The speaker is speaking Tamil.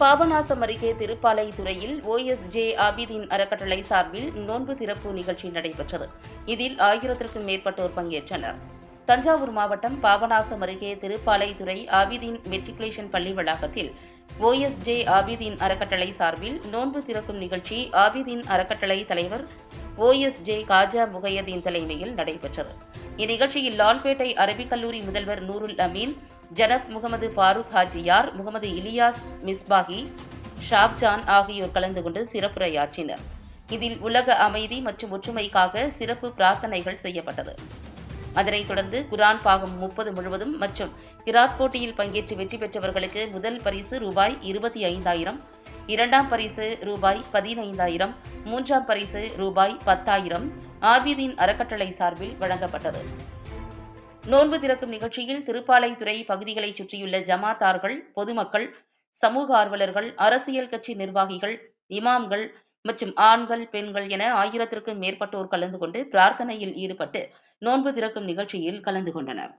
பாபநாசம் அருகே திருப்பாலை துறையில் ஓஎஸ்ஜே ஆபிதீன் அறக்கட்டளை சார்பில் நோன்பு திறப்பு நிகழ்ச்சி நடைபெற்றது. இதில் ஆயிரத்திற்கும் மேற்பட்டோர் பங்கேற்றனர். தஞ்சாவூர் மாவட்டம் பாபநாசம் அருகே திருப்பாலைத்துறை ஆபிதீன் மெட்ரிகுலேஷன் பள்ளி வளாகத்தில் ஓஎஸ்ஜே ஆபிதீன் அறக்கட்டளை சார்பில் நோன்பு திறக்கும் நிகழ்ச்சி ஆபிதீன் அறக்கட்டளை தலைவர் ஓஎஸ்ஜே காஜா முகையதீன் தலைமையில் நடைபெற்றது. இந்நிகழ்ச்சியில் லால்பேட்டை அரபிக் கல்லூரி முதல்வர் நூருல் அமீன் ஜனப் முகமது ஃபாரூக் ஹாஜியார் முகமது இலியாஸ் மிஸ்பாகி ஷாப்ஜான் ஆகியோர் கலந்து கொண்டு சிறப்புரையாற்றினர். இதில் உலக அமைதி மற்றும் ஒற்றுமைக்காக சிறப்பு பிரார்த்தனைகள் செய்யப்பட்டது. அதனைத் தொடர்ந்து குரான் பாகம் முப்பது முழுவதும் மற்றும் கிராத் போட்டியில் பங்கேற்று வெற்றி பெற்றவர்களுக்கு முதல் பரிசு ரூபாய் இருபத்தி ஐந்தாயிரம் இரண்டாம் பரிசு ரூபாய் பதினைந்தாயிரம் மூன்றாம் பரிசு ரூபாய் பத்தாயிரம் ஆபிதின் அறக்கட்டளை சார்பில் வழங்கப்பட்டது. நோன்பு திறக்கும் நிகழ்ச்சியில் திருப்பாலைத்துறை பகுதிகளைச் சுற்றியுள்ள ஜமாத்தார்கள் பொதுமக்கள் சமூக ஆர்வலர்கள் அரசியல் கட்சி நிர்வாகிகள் இமாம்கள் மற்றும் ஆண்கள் பெண்கள் என ஆயிரத்திற்கும் மேற்பட்டோர் கலந்து கொண்டு பிரார்த்தனையில் ஈடுபட்டு நோன்பு திறக்கும் நிகழ்ச்சியில் கலந்து கொண்டனர்.